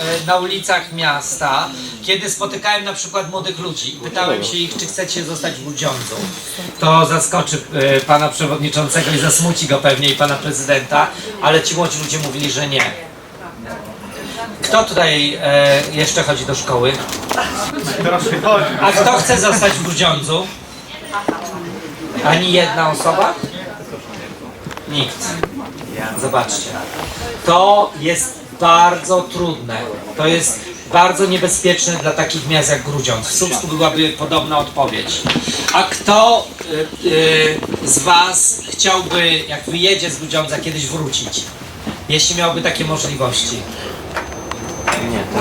e, na ulicach miasta, kiedy spotykałem na przykład młodych ludzi i pytałem się ich, czy chcecie zostać w Grudziądzu. To zaskoczy e, pana przewodniczącego i zasmuci go pewnie i pana prezydenta, ale ci młodzi ludzie mówili, że nie. Kto tutaj e, jeszcze chodzi do szkoły? A kto chce zostać w Grudziądzu? Ani jedna osoba? Nikt. Zobaczcie. To jest bardzo trudne. To jest bardzo niebezpieczne dla takich miast jak Grudziądz. W Słupsku byłaby podobna odpowiedź. A kto y, y, z Was chciałby, jak wyjedzie z Grudziądza, kiedyś wrócić? Jeśli miałby takie możliwości.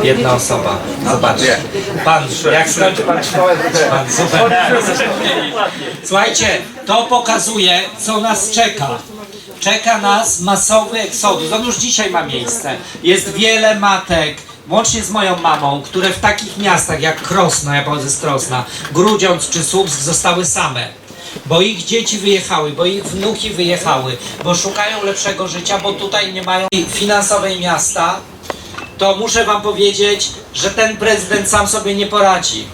Jedna osoba. Zobaczcie. Pan, jak skończy pan szkołę, pan super. Słuchajcie, to pokazuje, co nas czeka. Czeka nas masowy eksodus. On już dzisiaj ma miejsce. Jest wiele matek, łącznie z moją mamą, które w takich miastach jak Krosno, ja pochodzę z Krosna, Grudziądz czy Słupsk zostały same. Bo ich dzieci wyjechały, bo ich wnuki wyjechały, bo szukają lepszego życia, bo tutaj nie mają finansowej miasta, to muszę wam powiedzieć, że ten prezydent sam sobie nie poradzi.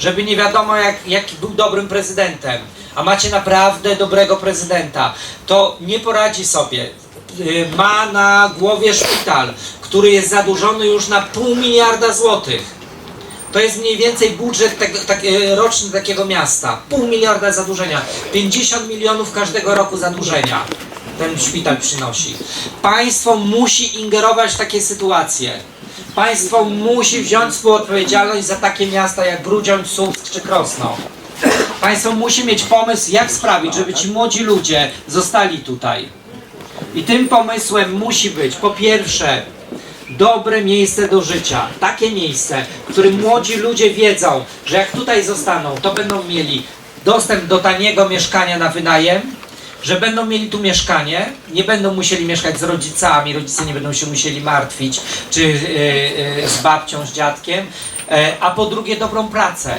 Żeby nie wiadomo, jak, jak był dobrym prezydentem. A macie naprawdę dobrego prezydenta. To nie poradzi sobie. Y, Ma na głowie szpital, który jest zadłużony już na pół miliarda złotych. To jest mniej więcej budżet tak, e, roczny takiego miasta. Pół miliarda zadłużenia. 50 milionów każdego roku zadłużenia ten szpital przynosi. Państwo musi ingerować w takie sytuacje. Państwo musi wziąć współodpowiedzialność za takie miasta jak Grudziądz, Słupsk czy Krosno. Państwo musi mieć pomysł, jak sprawić, żeby ci młodzi ludzie zostali tutaj. I tym pomysłem musi być po pierwsze dobre miejsce do życia. Takie miejsce, w którym młodzi ludzie wiedzą, że jak tutaj zostaną, to będą mieli dostęp do taniego mieszkania na wynajem, że będą mieli tu mieszkanie, nie będą musieli mieszkać z rodzicami, rodzice nie będą się musieli martwić, czy yy, yy, z babcią, z dziadkiem, a po drugie dobrą pracę.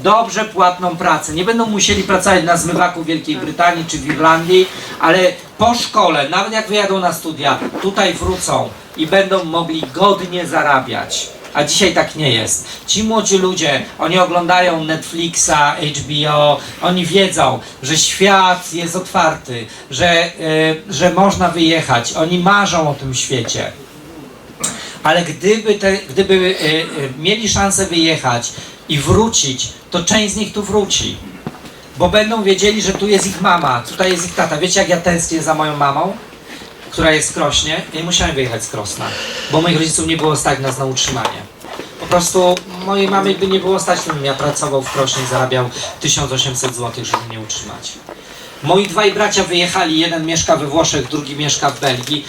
Dobrze płatną pracę. Nie będą musieli pracować na zmywaku w Wielkiej Brytanii czy w Irlandii, ale po szkole, nawet jak wyjadą na studia, tutaj wrócą i będą mogli godnie zarabiać. A dzisiaj tak nie jest. Ci młodzi ludzie, oni oglądają Netflixa, HBO, oni wiedzą, że świat jest otwarty, że, y, że można wyjechać. Oni marzą o tym świecie. Ale gdyby, te, gdyby y, y, mieli szansę wyjechać i wrócić, to część z nich tu wróci. Bo będą wiedzieli, że tu jest ich mama, tutaj jest ich tata. Wiecie, jak ja tęsknię za moją mamą? która jest w Krośnie, ja nie musiałem wyjechać z Krosna, bo moich rodziców nie było stać nas na utrzymanie. Po prostu mojej mamy by nie było stać, gdybym ja pracował w Krośnie i zarabiał 1800 zł, żeby mnie utrzymać. Moi dwaj bracia wyjechali, jeden mieszka we Włoszech, drugi mieszka w Belgii,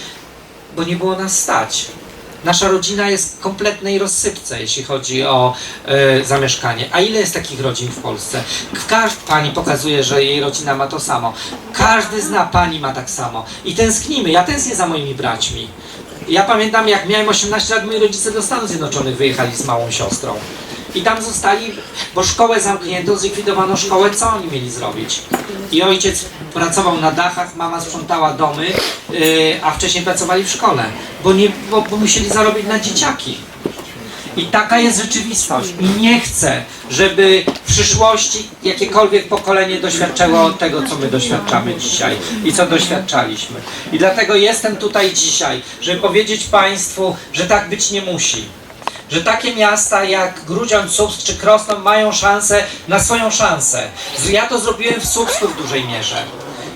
bo nie było nas stać. Nasza rodzina jest w kompletnej rozsypce, jeśli chodzi o e, zamieszkanie. A ile jest takich rodzin w Polsce? Każda pani pokazuje, że jej rodzina ma to samo. Każdy zna pani ma tak samo. I tęsknimy. Ja tęsknię za moimi braćmi. Ja pamiętam, jak miałem 18 lat, moi rodzice do Stanów Zjednoczonych wyjechali z małą siostrą. I tam zostali, bo szkołę zamknięto, zlikwidowano szkołę, co oni mieli zrobić? I ojciec pracował na dachach, mama sprzątała domy, yy, a wcześniej pracowali w szkole, bo, nie, bo, bo musieli zarobić na dzieciaki. I taka jest rzeczywistość. I nie chcę, żeby w przyszłości jakiekolwiek pokolenie doświadczało tego, co my doświadczamy dzisiaj i co doświadczaliśmy. I dlatego jestem tutaj dzisiaj, żeby powiedzieć Państwu, że tak być nie musi że takie miasta jak Grudziądz, Słupsk czy Krosno mają szansę na swoją szansę. Ja to zrobiłem w Słupsku w dużej mierze.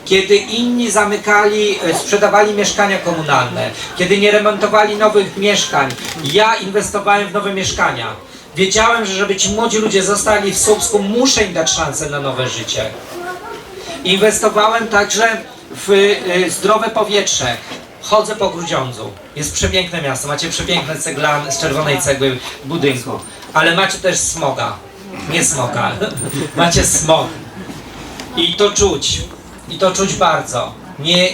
Kiedy inni zamykali, e, sprzedawali mieszkania komunalne, kiedy nie remontowali nowych mieszkań, ja inwestowałem w nowe mieszkania. Wiedziałem, że żeby ci młodzi ludzie zostali w Słupsku, muszę im dać szansę na nowe życie. Inwestowałem także w y, zdrowe powietrze. Chodzę po Grudziądzu. Jest przepiękne miasto. Macie przepiękne ceglan z czerwonej cegły budynku. Ale macie też smoga. Nie smoga. macie smog. I to czuć. I to czuć bardzo. Nie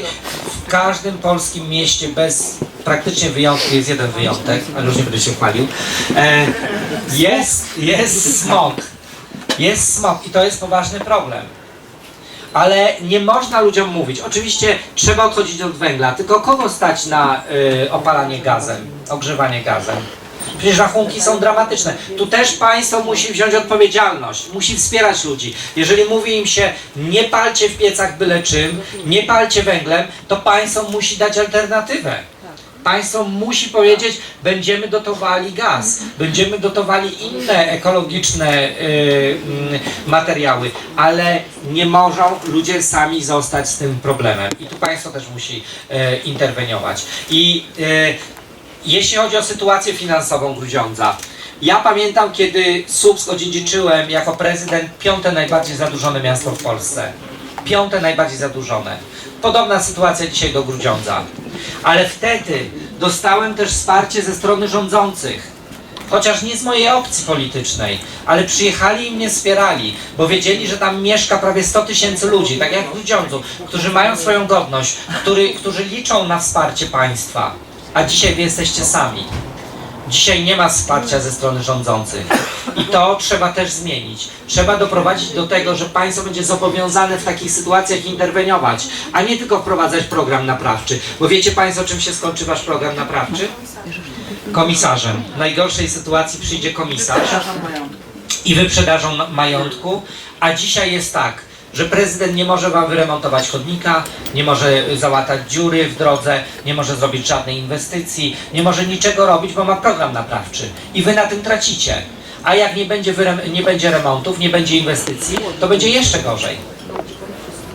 w każdym polskim mieście bez praktycznie wyjątku jest jeden wyjątek, ale już nie będę się chwalił. E, jest, jest smog. Jest smog i to jest poważny problem. Ale nie można ludziom mówić. Oczywiście trzeba odchodzić od węgla, tylko kogo stać na y, opalanie gazem, ogrzewanie gazem? Przecież rachunki są dramatyczne. Tu też państwo musi wziąć odpowiedzialność, musi wspierać ludzi. Jeżeli mówi im się, nie palcie w piecach byle czym, nie palcie węglem, to państwo musi dać alternatywę. Państwo musi powiedzieć, będziemy dotowali gaz, będziemy dotowali inne ekologiczne y, mm, materiały, ale nie mogą ludzie sami zostać z tym problemem. I tu państwo też musi y, interweniować. I y, jeśli chodzi o sytuację finansową Grudziądza, ja pamiętam, kiedy Słupsk odziedziczyłem jako prezydent piąte najbardziej zadłużone miasto w Polsce. Piąte najbardziej zadłużone. Podobna sytuacja dzisiaj do Grudziądza. Ale wtedy dostałem też wsparcie ze strony rządzących. Chociaż nie z mojej opcji politycznej, ale przyjechali i mnie wspierali, bo wiedzieli, że tam mieszka prawie 100 tysięcy ludzi, tak jak w Grudziądzu, którzy mają swoją godność, który, którzy liczą na wsparcie państwa. A dzisiaj wy jesteście sami. Dzisiaj nie ma wsparcia ze strony rządzących. I to trzeba też zmienić. Trzeba doprowadzić do tego, że państwo będzie zobowiązane w takich sytuacjach interweniować, a nie tylko wprowadzać program naprawczy. Bo wiecie państwo, czym się skończy wasz program naprawczy? Komisarzem. W najgorszej sytuacji przyjdzie komisarz i wyprzedażą ma- majątku, a dzisiaj jest tak, że prezydent nie może wam wyremontować chodnika, nie może załatać dziury w drodze, nie może zrobić żadnej inwestycji, nie może niczego robić, bo ma program naprawczy i wy na tym tracicie. A jak nie będzie, nie będzie remontów, nie będzie inwestycji, to będzie jeszcze gorzej.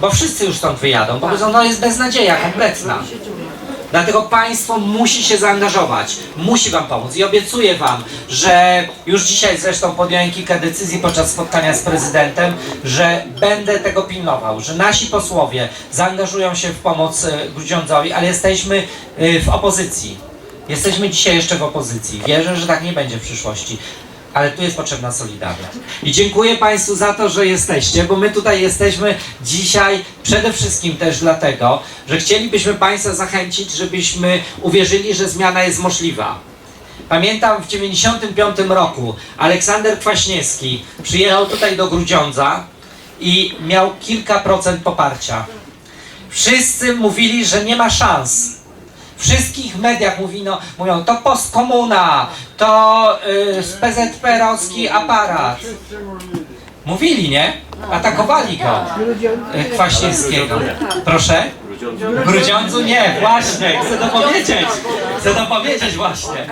Bo wszyscy już stąd wyjadą, bo powiedzą, no jest beznadzieja kompletna. Dlatego państwo musi się zaangażować, musi wam pomóc i obiecuję wam, że już dzisiaj zresztą podjąłem kilka decyzji podczas spotkania z prezydentem, że będę tego pilnował, że nasi posłowie zaangażują się w pomoc e, Grudziądzowi, ale jesteśmy e, w opozycji. Jesteśmy dzisiaj jeszcze w opozycji. Wierzę, że tak nie będzie w przyszłości. Ale tu jest potrzebna solidarność. I dziękuję Państwu za to, że jesteście, bo my tutaj jesteśmy dzisiaj przede wszystkim też dlatego, że chcielibyśmy Państwa zachęcić, żebyśmy uwierzyli, że zmiana jest możliwa. Pamiętam w 1995 roku Aleksander Kwaśniewski przyjechał tutaj do Grudziądza i miał kilka procent poparcia. Wszyscy mówili, że nie ma szans. Wszystkich mediach mówino, mówią, to postkomuna, to y, PZP-owski aparat. Mówili, nie? Atakowali go, y, Kwaśniewskiego. Proszę? W Grudziądzu nie, właśnie, chcę to powiedzieć. Chcę to powiedzieć właśnie.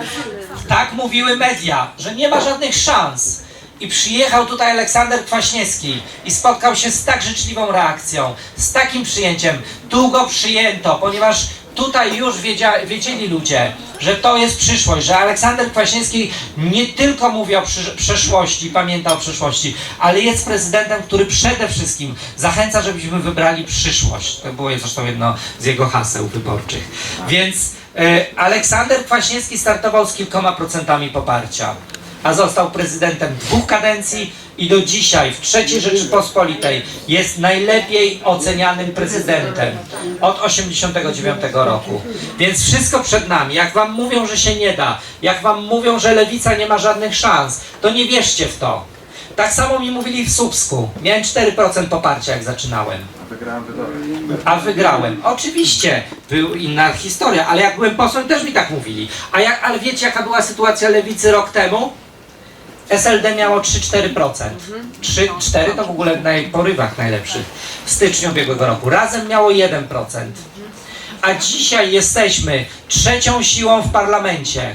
Tak mówiły media, że nie ma żadnych szans. I przyjechał tutaj Aleksander Kwaśniewski i spotkał się z tak życzliwą reakcją, z takim przyjęciem. Tu go przyjęto, ponieważ tutaj już wiedzia, wiedzieli ludzie, że to jest przyszłość, że Aleksander Kwaśniewski nie tylko mówi o przeszłości, pamięta o przyszłości, ale jest prezydentem, który przede wszystkim zachęca, żebyśmy wybrali przyszłość. To było zresztą jedno z jego haseł wyborczych. Więc e, Aleksander Kwaśniewski startował z kilkoma procentami poparcia a został prezydentem dwóch kadencji i do dzisiaj w III Rzeczypospolitej jest najlepiej ocenianym prezydentem od 89 roku. Więc wszystko przed nami. Jak wam mówią, że się nie da, jak wam mówią, że lewica nie ma żadnych szans, to nie wierzcie w to. Tak samo mi mówili w Słupsku. Miałem 4% poparcia jak zaczynałem. A wygrałem. Oczywiście, była inna historia, ale jak byłem posłem, też mi tak mówili. A jak, ale wiecie, jaka była sytuacja lewicy rok temu? SLD miało 3-4%. 3-4 to w ogóle naj, porywach najlepszych. W styczniu ubiegłego roku. Razem miało 1%. A dzisiaj jesteśmy trzecią siłą w parlamencie.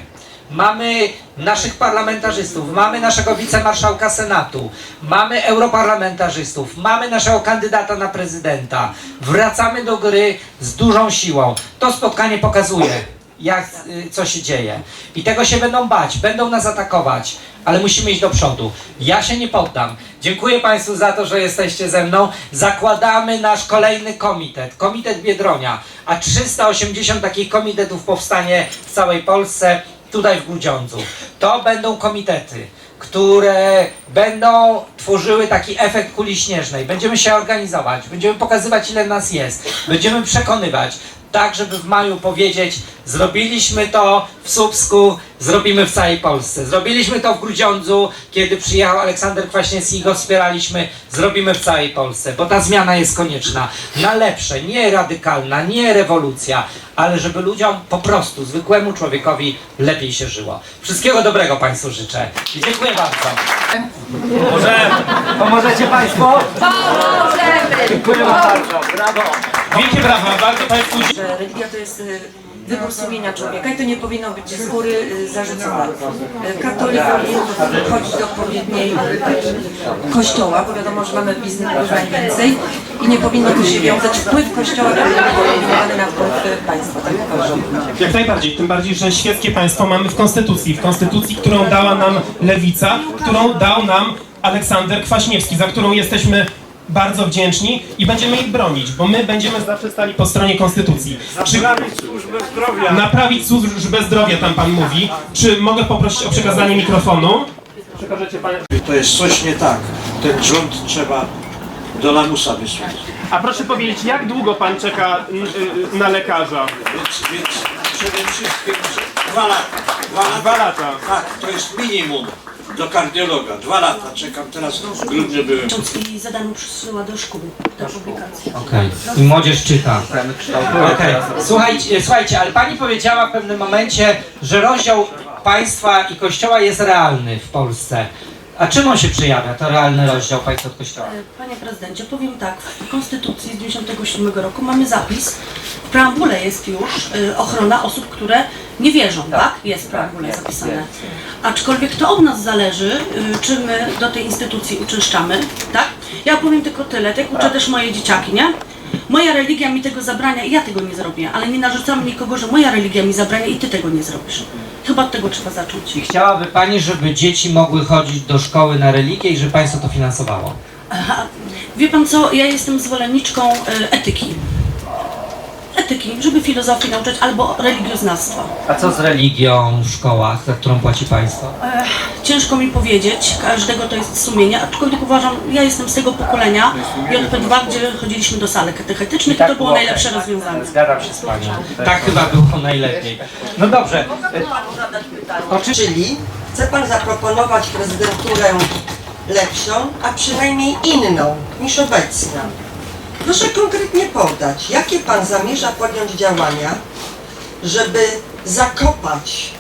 Mamy naszych parlamentarzystów, mamy naszego wicemarszałka Senatu, mamy europarlamentarzystów, mamy naszego kandydata na prezydenta. Wracamy do gry z dużą siłą. To spotkanie pokazuje, jak, y, co się dzieje. I tego się będą bać, będą nas atakować, ale musimy iść do przodu. Ja się nie poddam. Dziękuję Państwu za to, że jesteście ze mną. Zakładamy nasz kolejny komitet, Komitet Biedronia, a 380 takich komitetów powstanie w całej Polsce, tutaj w Grudziądzu. To będą komitety które będą tworzyły taki efekt kuli śnieżnej. Będziemy się organizować, będziemy pokazywać ile nas jest, będziemy przekonywać. Tak żeby w maju powiedzieć, zrobiliśmy to w Słupsku, zrobimy w całej Polsce. Zrobiliśmy to w Grudziądzu, kiedy przyjechał Aleksander Kwaśniewski i go wspieraliśmy, zrobimy w całej Polsce, bo ta zmiana jest konieczna. Na lepsze, nie radykalna, nie rewolucja, ale żeby ludziom po prostu, zwykłemu człowiekowi lepiej się żyło. Wszystkiego dobrego Państwu życzę i dziękuję bardzo. Pomożemy. Pomożecie Państwo? Pomożemy! Dziękuję bardzo. Brawo. Wielkie brawa, bardzo Państwu że religia to jest y, wybór sumienia człowieka i to nie powinno być z góry y, zarzucone. Y, Katolik powinien chodzić do odpowiedniej y, kościoła, bo wiadomo, że mamy biznes już najwięcej i nie powinno to się wiązać. Wpływ kościoła być eliminowany na wpływ y, państwa, tak uważam. Jak najbardziej, tym bardziej, że świeckie państwo mamy w Konstytucji. W Konstytucji, którą dała nam Lewica, którą dał nam Aleksander Kwaśniewski, za którą jesteśmy bardzo wdzięczni i będziemy ich bronić, bo my będziemy zawsze stali po stronie Konstytucji. Czy Naprawić służbę zdrowia. naprawić służbę zdrowia, tam Pan mówi. Czy mogę poprosić o przekazanie mikrofonu? Przekażecie Pan... To jest coś nie tak. Ten rząd trzeba do lamusa wysłać. A proszę powiedzieć, jak długo Pan czeka y, na lekarza? Więc, więc przede wszystkim dwa lata. Dwa lata. Dwa lata. Tak, to jest minimum do kardiologa. Dwa lata czekam teraz w grudniu byłem. i za darmo przysyła do szkół do publikacji. Okej. I młodzież czyta. Okej. Słuchajcie, słuchajcie, ale pani powiedziała w pewnym momencie, że rozdział państwa i kościoła jest realny w Polsce. A czym on się przejawia, to realny rozdział państwa od kościoła? E, Panie prezydencie, powiem tak, w Konstytucji z 1997 roku mamy zapis, w preambule jest już y, ochrona osób, które nie wierzą, tak? Jest w preambule zapisane. Aczkolwiek to od nas zależy, y, czy my do tej instytucji uczęszczamy, tak? Ja powiem tylko tyle, tak uczę też moje dzieciaki, nie? Moja religia mi tego zabrania i ja tego nie zrobię, ale nie narzucam nikogo, że moja religia mi zabrania i ty tego nie zrobisz. Chyba od tego trzeba zacząć. I chciałaby pani, żeby dzieci mogły chodzić do szkoły na religię i żeby państwo to finansowało? Aha. Wie pan co, ja jestem zwolenniczką e, etyki. Etyki, żeby filozofii nauczać albo religioznawstwa. A co z religią w szkołach, za którą płaci państwo? E, ciężko mi powiedzieć, każdego to jest sumienie, aczkolwiek uważam, ja jestem z tego pokolenia JP2, gdzie chodziliśmy do salek katechetycznych i to było najlepsze rozwiązanie. Zgadzam się z panią. Tak chyba było najlepiej. No dobrze. Oczywiście. Czyli chce Pan zaproponować prezydenturę lepszą, a przynajmniej inną niż obecna. Proszę konkretnie podać, jakie Pan zamierza podjąć działania, żeby zakopać,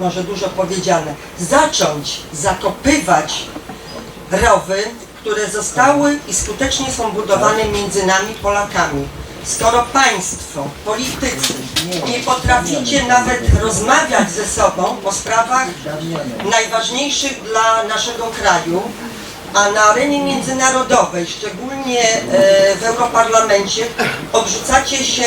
może dużo powiedziane, zacząć zakopywać rowy, które zostały i skutecznie są budowane między nami Polakami. Skoro państwo, politycy nie potraficie nawet rozmawiać ze sobą o sprawach najważniejszych dla naszego kraju, a na arenie międzynarodowej, szczególnie e, w Europarlamencie, obrzucacie się,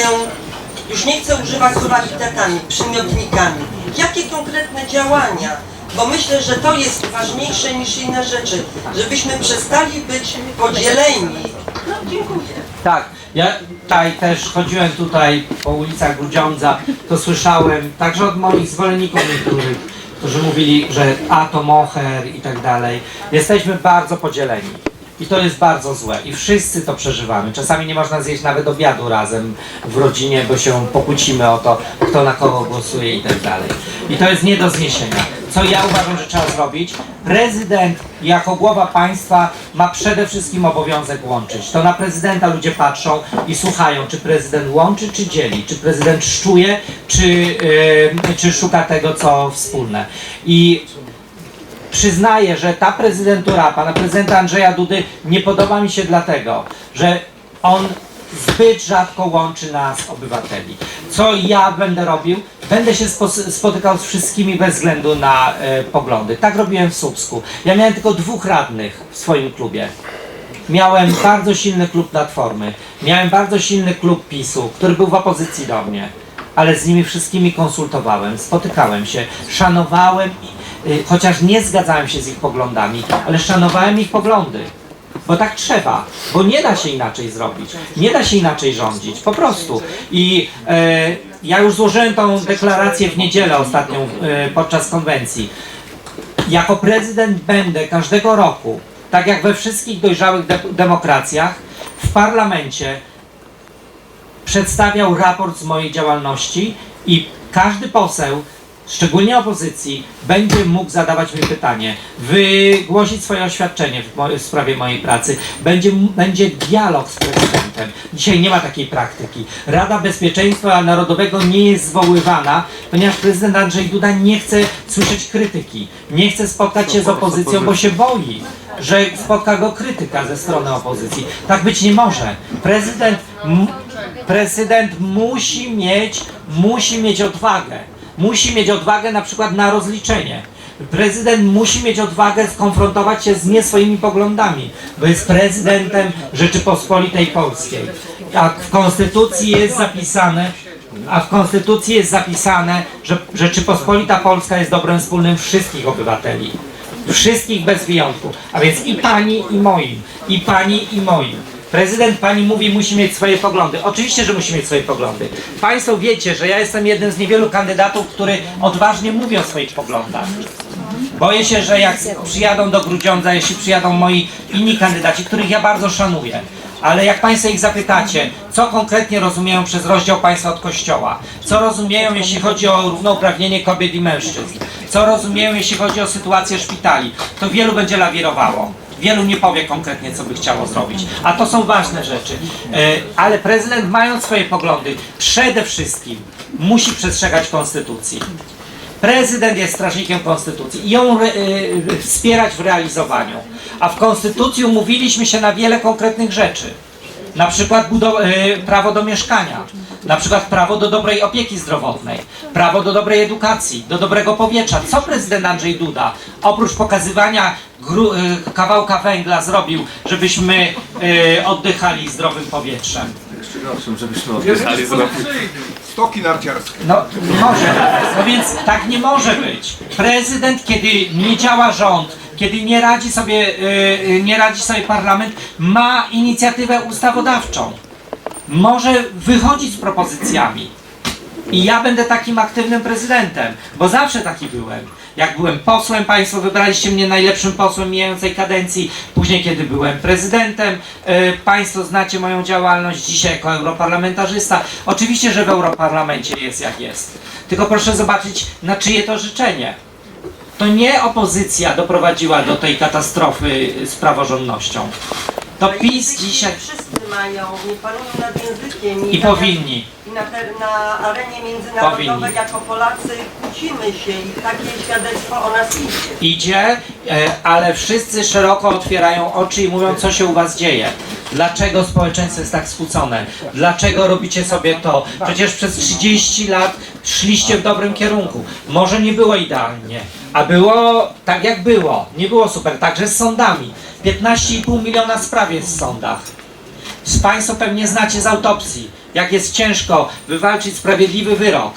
już nie chcę używać słowa epitetami, przymiotnikami. Jakie konkretne działania? Bo myślę, że to jest ważniejsze niż inne rzeczy, żebyśmy przestali być podzieleni. No, dziękuję. Tak, ja tutaj też chodziłem tutaj po ulicach Grudziądza, to słyszałem także od moich zwolenników niektórych, którzy mówili, że a to moher i tak dalej. Jesteśmy bardzo podzieleni. I to jest bardzo złe. I wszyscy to przeżywamy. Czasami nie można zjeść nawet obiadu razem w rodzinie, bo się pokłócimy o to, kto na kogo głosuje i tak dalej. I to jest nie do zniesienia. Co ja uważam, że trzeba zrobić? Prezydent jako głowa państwa ma przede wszystkim obowiązek łączyć. To na prezydenta ludzie patrzą i słuchają, czy prezydent łączy, czy dzieli, czy prezydent szczuje, czy, yy, czy szuka tego, co wspólne. I przyznaję, że ta prezydentura pana prezydenta Andrzeja Dudy nie podoba mi się dlatego, że on zbyt rzadko łączy nas, obywateli. Co ja będę robił? Będę się spotykał z wszystkimi bez względu na e, poglądy. Tak robiłem w Słupsku. Ja miałem tylko dwóch radnych w swoim klubie. Miałem bardzo silny klub Platformy, miałem bardzo silny klub PiSu, który był w opozycji do mnie, ale z nimi wszystkimi konsultowałem, spotykałem się, szanowałem, y, chociaż nie zgadzałem się z ich poglądami, ale szanowałem ich poglądy. Bo tak trzeba, bo nie da się inaczej zrobić, nie da się inaczej rządzić, po prostu. I e, ja już złożyłem tą deklarację w niedzielę ostatnią e, podczas konwencji jako prezydent będę każdego roku, tak jak we wszystkich dojrzałych de- demokracjach, w parlamencie przedstawiał raport z mojej działalności i każdy poseł, szczególnie opozycji, będzie mógł zadawać mi pytanie, wygłosić swoje oświadczenie w, mo- w sprawie mojej pracy, będzie, będzie dialog z prezydentem. Dzisiaj nie ma takiej praktyki. Rada Bezpieczeństwa Narodowego nie jest zwoływana, ponieważ prezydent Andrzej Duda nie chce słyszeć krytyki, nie chce spotkać się z opozycją, bo się boi, że spotka go krytyka ze strony opozycji. Tak być nie może. Prezydent, prezydent musi mieć, musi mieć odwagę. Musi mieć odwagę na przykład na rozliczenie. Prezydent musi mieć odwagę skonfrontować się z nie swoimi poglądami, bo jest prezydentem Rzeczypospolitej Polskiej. A w Konstytucji jest zapisane, a w Konstytucji jest zapisane, że Rzeczypospolita Polska jest dobrem wspólnym wszystkich obywateli. Wszystkich bez wyjątku. A więc i pani, i moim. I pani, i moim. Prezydent pani mówi, musi mieć swoje poglądy. Oczywiście, że musi mieć swoje poglądy. Państwo wiecie, że ja jestem jednym z niewielu kandydatów, który odważnie mówi o swoich poglądach. Boję się, że jak przyjadą do Grudziądza, jeśli przyjadą moi inni kandydaci, których ja bardzo szanuję, ale jak Państwo ich zapytacie, co konkretnie rozumieją przez rozdział państwa od kościoła, co rozumieją, jeśli chodzi o równouprawnienie kobiet i mężczyzn, co rozumieją, jeśli chodzi o sytuację szpitali, to wielu będzie lawirowało. Wielu nie powie konkretnie, co by chciało zrobić. A to są ważne rzeczy. E, Ale prezydent, mając swoje poglądy, przede wszystkim musi przestrzegać konstytucji. Prezydent jest strażnikiem konstytucji i ją re, y, wspierać w realizowaniu. A w konstytucji umówiliśmy się na wiele konkretnych rzeczy. Na przykład prawo do mieszkania, na przykład prawo do dobrej opieki zdrowotnej, prawo do dobrej edukacji, do dobrego powietrza. Co prezydent Andrzej Duda oprócz pokazywania kawałka węgla zrobił, żebyśmy y, oddychali zdrowym powietrzem? Stoki narciarskie. No może. No więc tak nie może być. Prezydent, kiedy nie działa rząd, kiedy nie radzi sobie, yy, nie radzi sobie parlament, ma inicjatywę ustawodawczą. Może wychodzić z propozycjami. I ja będę takim aktywnym prezydentem, bo zawsze taki byłem. Jak byłem posłem, Państwo wybraliście mnie najlepszym posłem mijającej kadencji. Później, kiedy byłem prezydentem, e, Państwo znacie moją działalność dzisiaj jako europarlamentarzysta. Oczywiście, że w europarlamencie jest jak jest. Tylko proszę zobaczyć, na czyje to życzenie. To nie opozycja doprowadziła do tej katastrofy z praworządnością. To PiS dzisiaj Wszyscy mają, nie panują nad językiem. i na- powinni. Na, te, na arenie międzynarodowej Powinni. jako Polacy kłócimy się i takie świadectwo o nas idzie. idzie, e, ale wszyscy szeroko otwierają oczy i mówią, co się u was dzieje. Dlaczego społeczeństwo jest tak skłócone? Dlaczego robicie sobie to? Przecież przez 30 lat szliście w dobrym kierunku. Może nie było idealnie, a było tak jak było. Nie było super, także z sądami. 15,5 miliona spraw jest w sądach. Z Państwo pewnie znacie z autopsji, jak jest ciężko wywalczyć sprawiedliwy wyrok.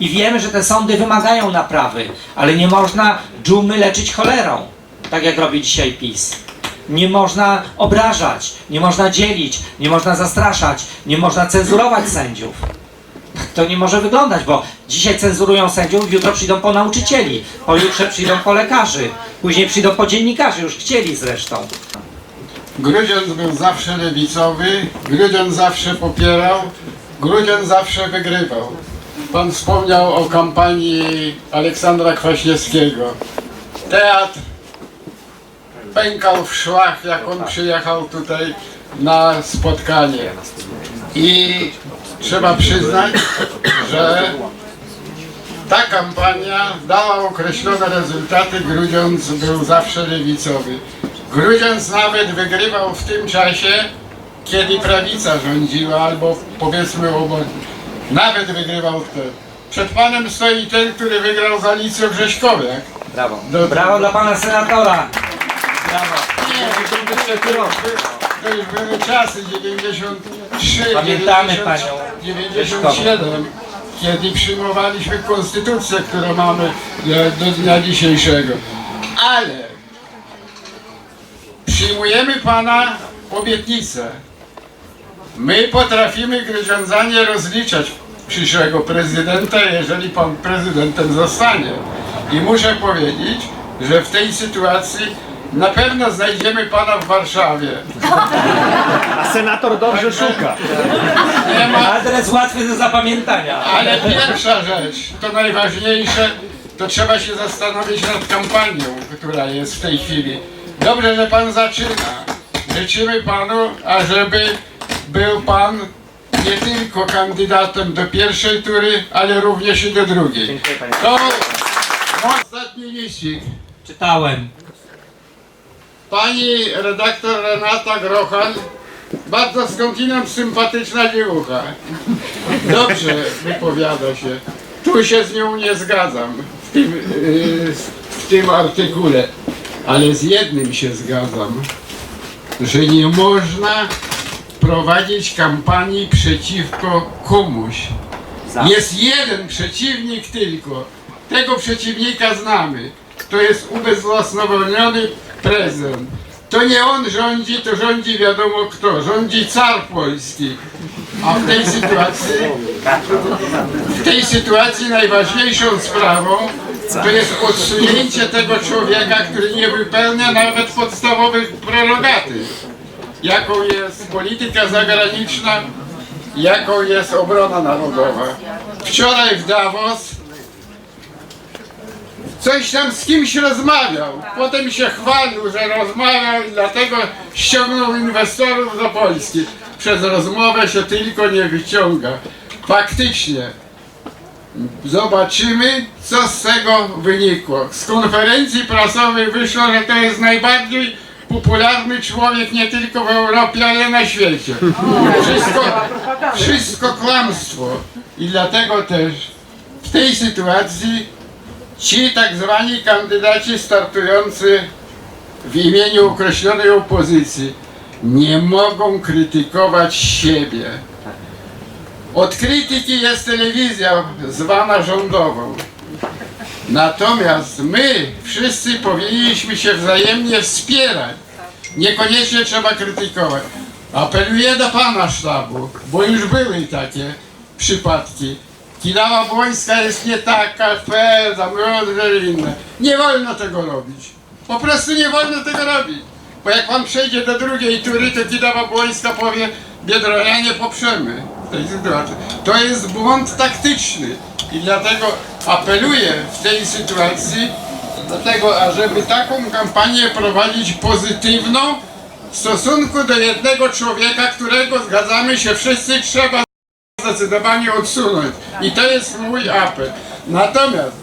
I wiemy, że te sądy wymagają naprawy, ale nie można dżumy leczyć cholerą, tak jak robi dzisiaj PiS. Nie można obrażać, nie można dzielić, nie można zastraszać, nie można cenzurować sędziów. Tak to nie może wyglądać, bo dzisiaj cenzurują sędziów, jutro przyjdą po nauczycieli, pojutrze przyjdą po lekarzy, później przyjdą po dziennikarzy, już chcieli zresztą. Grudziądz był zawsze lewicowy, Grudziądz zawsze popierał, Grudziądz zawsze wygrywał. Pan wspomniał o kampanii Aleksandra Kwaśniewskiego. Teatr pękał w szwach, jak on przyjechał tutaj na spotkanie. I trzeba przyznać, że ta kampania dała określone rezultaty. Grudziądz był zawsze lewicowy. Grudziądz nawet wygrywał w tym czasie, kiedy prawica rządziła, albo powiedzmy obok. Nawet wygrywał wtedy. Przed panem stoi ten, który wygrał z Alicją Grześkowiak. Brawo. Do- Brawo dla pana senatora. Brawo. To już były czasy 93, Pamiętamy 90, panią 97, kiedy przyjmowaliśmy konstytucję, którą mamy e, do dnia dzisiejszego. Ale przyjmujemy pana obietnicę. My potrafimy Grudziądzanie rozliczać przyszłego prezydenta, jeżeli pan prezydentem zostanie. I muszę powiedzieć, że w tej sytuacji Na pewno znajdziemy pana w Warszawie. A senator dobrze szuka. Nie ma, Adres łatwy do zapamiętania. ale pierwsza rzecz, to najważniejsze, to trzeba się zastanowić nad kampanią, która jest w tej chwili. Dobrze, że pan zaczyna. Życzymy panu, ażeby był pan nie tylko kandydatem do pierwszej tury, ale również i do drugiej. Dziękuję panie. To ostatni liścik. Czytałem. Pani redaktor Renata Grochan, bardzo skądinąd sympatyczna dziewucha. Dobrze wypowiada się. Tu się z nią nie zgadzam w tym, yy, w tym artykule, ale z jednym się zgadzam, że nie można prowadzić kampanii przeciwko komuś. Jest jeden przeciwnik tylko. Tego przeciwnika znamy. To jest ubezwłasnowolniony prezydent. To nie on rządzi, to rządzi wiadomo kto. Rządzi car polski. A w tej sytuacji, w tej sytuacji najważniejszą sprawą to jest odsunięcie tego człowieka, który nie wypełnia nawet podstawowych prerogatyw. Jaką jest polityka zagraniczna, jaką jest obrona narodowa. Wczoraj w Davos coś tam z kimś rozmawiał. Potem się chwalił, że rozmawiał i dlatego ściągnął inwestorów do Polski. Przez rozmowę się tylko nie wyciąga. Faktycznie. Zobaczymy, co z tego wynikło. Z konferencji prasowej wyszło, że to jest najbardziej popularny człowiek nie tylko w Europie, ale na świecie. Wszystko, wszystko kłamstwo. I dlatego też w tej sytuacji ci tak zwani kandydaci startujący w imieniu określonej opozycji nie mogą krytykować siebie. Od krytyki jest telewizja zwana rządową. Natomiast my wszyscy powinniśmy się wzajemnie wspierać. Niekoniecznie trzeba krytykować. Apeluję do pana sztabu, bo już były takie przypadki. Kilawa Błońska jest nie taka, fair, zamrożę inne. Nie wolno tego robić. Po prostu nie wolno tego robić. Bo jak pan przejdzie do drugiej tury, to Kilawa Błońska powie, Biedronianie poprzemy w tej sytuacji. To jest błąd taktyczny i dlatego apeluję w tej sytuacji do tego, ażeby taką kampanię prowadzić pozytywną w stosunku do jednego człowieka, którego zgadzamy się wszyscy trzeba zdecydowanie odsunąć. I to jest mój apel. Natomiast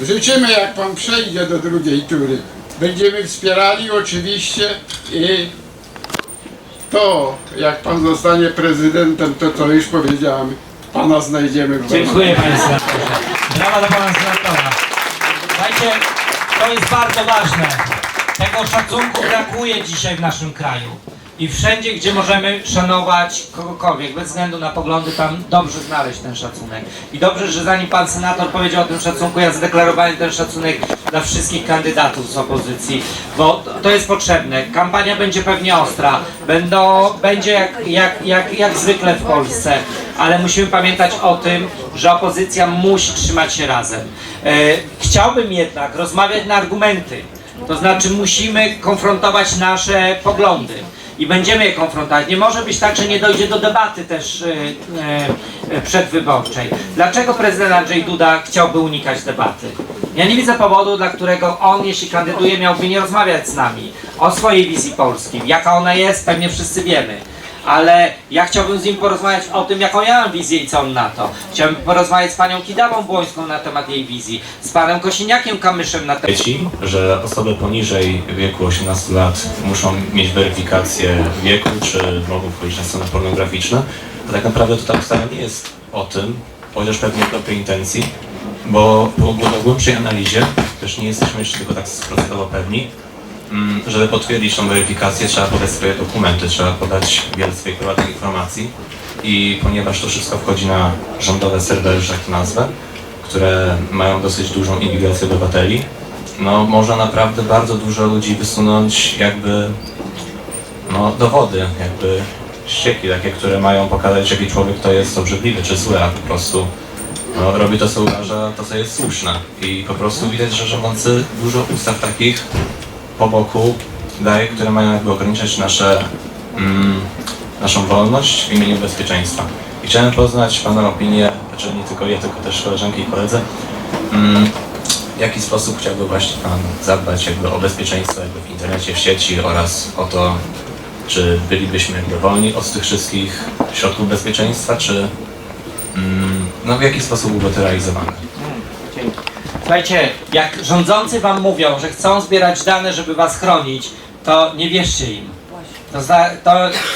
życzymy, jak pan przejdzie do drugiej tury, będziemy wspierali oczywiście i to, jak pan zostanie prezydentem, to co już powiedziałem, pana znajdziemy w Dziękuję senatorze. Brawa dla pana senatora. Słuchajcie, to jest bardzo ważne. Tego szacunku brakuje dzisiaj w naszym kraju. I wszędzie, gdzie możemy szanować kogokolwiek, bez względu na poglądy, tam dobrze znaleźć ten szacunek. I dobrze, że zanim pan senator powiedział o tym szacunku, ja zadeklarowałem ten szacunek dla wszystkich kandydatów z opozycji, bo to- jest potrzebne. Kampania będzie pewnie ostra, będą, będzie jak, jak, jak, jak zwykle w Polsce, ale musimy pamiętać o tym, że opozycja musi trzymać się razem. E, chciałbym jednak rozmawiać na argumenty. To znaczy musimy konfrontować nasze poglądy i będziemy je konfrontować. Nie może być tak, że nie dojdzie do debaty też e, e, przedwyborczej. Dlaczego prezydent Andrzej Duda chciałby unikać debaty? Ja nie widzę powodu, dla którego on, jeśli kandyduje, miałby nie rozmawiać z nami o swojej wizji Polski. Jaka ona jest, pewnie wszyscy wiemy. Ale ja chciałbym z nim porozmawiać o tym, jaką ja mam wizję i co on na to. Chciałbym porozmawiać z panią Kidawą Błońską na temat jej wizji, z panem Kosiniakiem Kamyszem na temat dzieci, że osoby poniżej wieku 18 lat muszą mieć weryfikację wieku, czy mogą wchodzić na strony pornograficzne, to tak naprawdę to ta ustawa nie jest o tym, chociaż pewnie w dobrej intencji, bo po głębszej analizie, też nie jesteśmy jeszcze tylko tak procesowo pewni, mm, żeby potwierdzić tą weryfikację trzeba podać swoje dokumenty, trzeba podać wiele swoich prywatnych informacji i ponieważ to wszystko wchodzi na rządowe serwery, że tak nazwę, które mają dosyć dużą imigrację obywateli, no można naprawdę bardzo dużo ludzi wysunąć jakby no, dowody, jakby ścieki takie, które mają pokazać, jaki człowiek to jest obrzydliwy czy zły, a po prostu no, robi to, co uważa, to, co jest słuszne. I po prostu widać, że rządzący dużo ustaw takich po boku daje, które mają jakby ograniczać nasze, mm, naszą wolność w imieniu bezpieczeństwa. I chciałem poznać Pana opinię, znaczy nie tylko ja, tylko też koleżanki i koledzy, mm, w jaki sposób chciałby właśnie Pan zadbać jakby o bezpieczeństwo jakby w internecie, w sieci oraz o to, czy bylibyśmy jakby wolni od tych wszystkich środków bezpieczeństwa, czy mm, no w jaki sposób były to realizowane? Słuchajcie, jak rządzący wam mówią, że chcą zbierać dane, żeby was chronić, to nie wierzcie im. To, zna, to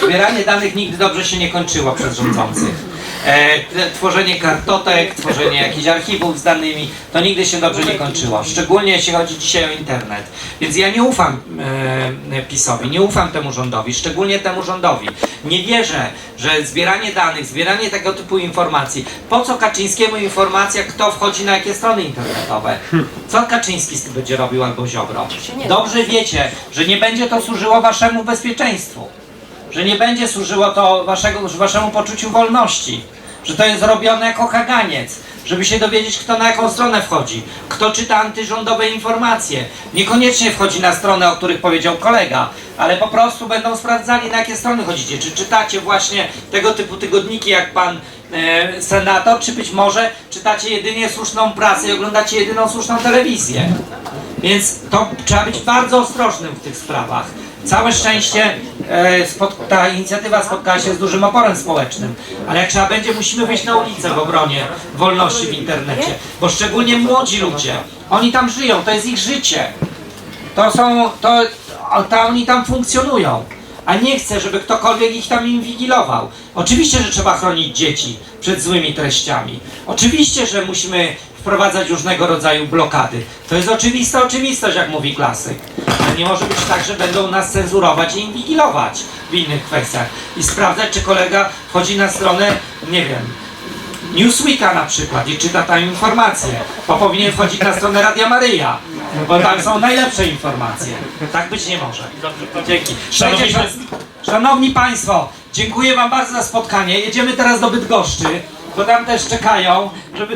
zbieranie danych nigdy dobrze się nie kończyło przez rządzących. E, tworzenie kartotek, tworzenie jakichś archiwów z danymi, to nigdy się dobrze nie kończyło. Szczególnie jeśli chodzi dzisiaj o internet. Więc ja nie ufam e, PiSowi, nie ufam temu rządowi, szczególnie temu rządowi. Nie wierzę, że zbieranie danych, zbieranie tego typu informacji, po co Kaczyńskiemu informacja, kto wchodzi na jakie strony internetowe? Co Kaczyński z tym będzie robił albo Ziobro? Dobrze wiecie, że nie będzie to służyło waszemu bezpieczeństwu że nie będzie służyło to waszego, waszemu poczuciu wolności, że to jest robione jako kaganiec, żeby się dowiedzieć, kto na jaką stronę wchodzi, kto czyta antyrządowe informacje. Niekoniecznie wchodzi na stronę, o których powiedział kolega, ale po prostu będą sprawdzali, na jakie strony chodzicie. Czy czytacie właśnie tego typu tygodniki, jak pan e, senator, czy być może czytacie jedynie słuszną prasę i oglądacie jedyną słuszną telewizję. Więc to trzeba być bardzo ostrożnym w tych sprawach. Całe szczęście e, spot, ta inicjatywa spotkała się z dużym oporem społecznym, ale jak trzeba będzie, musimy wyjść na ulicę w obronie wolności w internecie, bo szczególnie młodzi ludzie, oni tam żyją, to jest ich życie. To są, to, to oni tam funkcjonują, a nie chcę, żeby ktokolwiek ich tam inwigilował. Oczywiście, że trzeba chronić dzieci przed złymi treściami. Oczywiście, że musimy wprowadzać różnego rodzaju blokady. To jest oczywista oczywistość, jak mówi klasyk. Ale nie może być tak, że będą nas cenzurować i inwigilować w innych kwestiach. I sprawdzać, czy kolega wchodzi na stronę, nie wiem, Newsweeka na przykład i czyta tam informacje, bo powinien wchodzić na stronę Radia Maryja, bo tam są najlepsze informacje. Tak być nie może. Dzięki. Szanowni Szanowni Państwo, dziękuję Wam bardzo za spotkanie. Jedziemy teraz do Bydgoszczy, bo tam też czekają, żeby